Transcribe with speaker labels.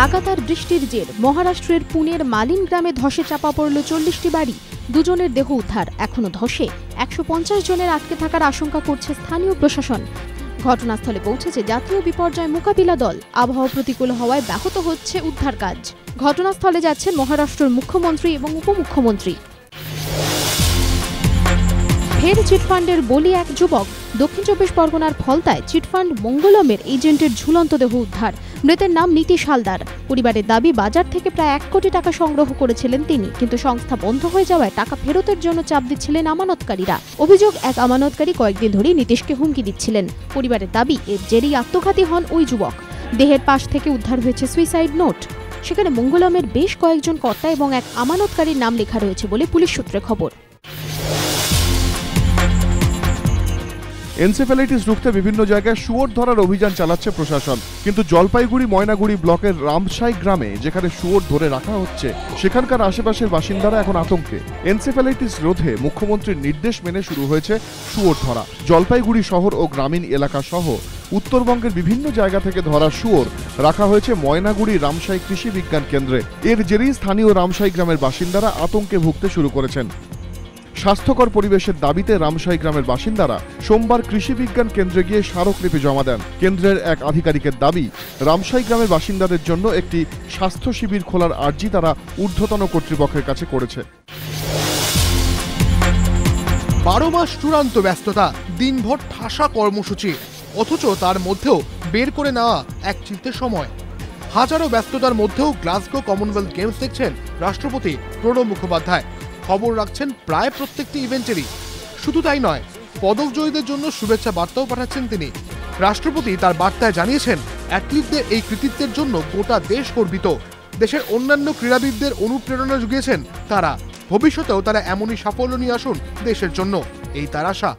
Speaker 1: লাগাতার বৃষ্টির জের। মহারাষ্ট্রের পুনের মালিন গ্রামে ধসে চাপা পড়ল চল্লিশটি বাড়ি। দুজনের দেহ উদ্ধার। এখনও ধসে। একশো পঞ্চাশ জনের আটকে থাকার আশঙ্কা করছে স্থানীয় প্রশাসন। ঘটনাস্থলে পৌঁছেছে জাতীয় বিপর্যয় মোকাবিলা দল, আবহাওয়া প্রতিকূল হওয়ায় ব্যাহত হচ্ছে উদ্ধার কাজ। ঘটনাস্থলে যাচ্ছেন মহারাষ্ট্রের মুখ্যমন্ত্রী এবং উপমুখ্যমন্ত্রী। ফের চিটফান্ডের বলি এক যুবক দক্ষিণ চব্বিশ পরগনার ফলতায় চিটফান্ড মঙ্গলমের এজেন্টের ঝুলন্ত দেহ উদ্ধার। মৃতের নাম নীতিশ হালদার। পরিবারের দাবি, বাজার থেকে প্রায় এক কোটি টাকা সংগ্রহ করেছিলেন তিনি, কিন্তু সংস্থা বন্ধ হয়ে যাওয়ায় টাকা ফেরতের জন্য চাপ দিচ্ছিলেন আমানতকারীরা। অভিযোগ, এক আমানতকারী কয়েকদিন ধরেই নীতিশকে হুমকি দিচ্ছিলেন। পরিবারের দাবি এর জেরেই আত্মঘাতী হন ওই যুবক। দেহের পাশ থেকে উদ্ধার হয়েছে সুইসাইড নোট। সেখানে মঙ্গলমের বেশ কয়েকজন কর্তা এবং এক আমানতকারীর নাম লেখা রয়েছে বলে পুলিশ সূত্রে খবর।
Speaker 2: এনসেফ্যালাইটিস রুখতে বিভিন্ন জায়গায় শুয়োর ধরার অভিযান চালাচ্ছে প্রশাসন। কিন্তু জলপাইগুড়ি, ময়নাগুড়ি ব্লকের রামসাই গ্রামে, যেখানে শুয়োর ধরে রাখা হচ্ছে, সেখানকার আশেপাশের বাসিন্দারা এখন আতঙ্কে। এনসেফ্যালাইটিস রোধে মুখ্যমন্ত্রীর নির্দেশ মেনে শুরু হয়েছে শুয়োর ধরা। জলপাইগুড়ি শহর ও গ্রামীণ এলাকা সহ উত্তরবঙ্গের বিভিন্ন জায়গা থেকে ধরা শুয়োর রাখা হয়েছে ময়নাগুড়ি রামসাই কৃষি বিজ্ঞান কেন্দ্রে। এর জেরেই স্থানীয় রামসাই গ্রামের বাসিন্দারা আতঙ্কে ভুগতে শুরু করেছেন। স্বাস্থ্যকর পরিবেশের দাবিতে রামসাই গ্রামের বাসিন্দারা সোমবার কৃষি বিজ্ঞান কেন্দ্রে গিয়ে স্মারকলিপি জমা দেন। কেন্দ্রের এক আধিকারিকের দাবি রামসাই গ্রামের বাসিন্দাদের জন্য একটি স্বাস্থ্য শিবির খোলার আর্জি তারা ঊর্ধ্বতন কর্তৃপক্ষের কাছে করেছে।
Speaker 3: বারো মাস চূড়ান্ত ব্যস্ততা, দিনভর ঠাসা কর্মসূচি, অথচ তার মধ্যেও বের করে নেওয়া এক চিলতে সময়। হাজারো ব্যস্ততার মধ্যেও গ্লাসগো কমনওয়েলথ গেমস দেখছেন রাষ্ট্রপতি প্রণব মুখোপাধ্যায়। খবর রাখছেন প্রায় প্রত্যেকটি ইভেন্টেরই। শুধু তাই নয় পদক জয়ীদের জন্য শুভেচ্ছা বার্তাও পাঠাচ্ছেন তিনি। রাষ্ট্রপতি তার বার্তায় জানিয়েছেন, অ্যাথলিটদের এই কৃতিত্বের জন্য গোটা দেশ গর্বিত। দেশের অন্যান্য ক্রীড়াবিদদের অনুপ্রেরণা জুগিয়েছেন তারা। ভবিষ্যতেও তারা এমনই সাফল্য নিয়ে আসুন দেশের জন্য। এই তার আশা।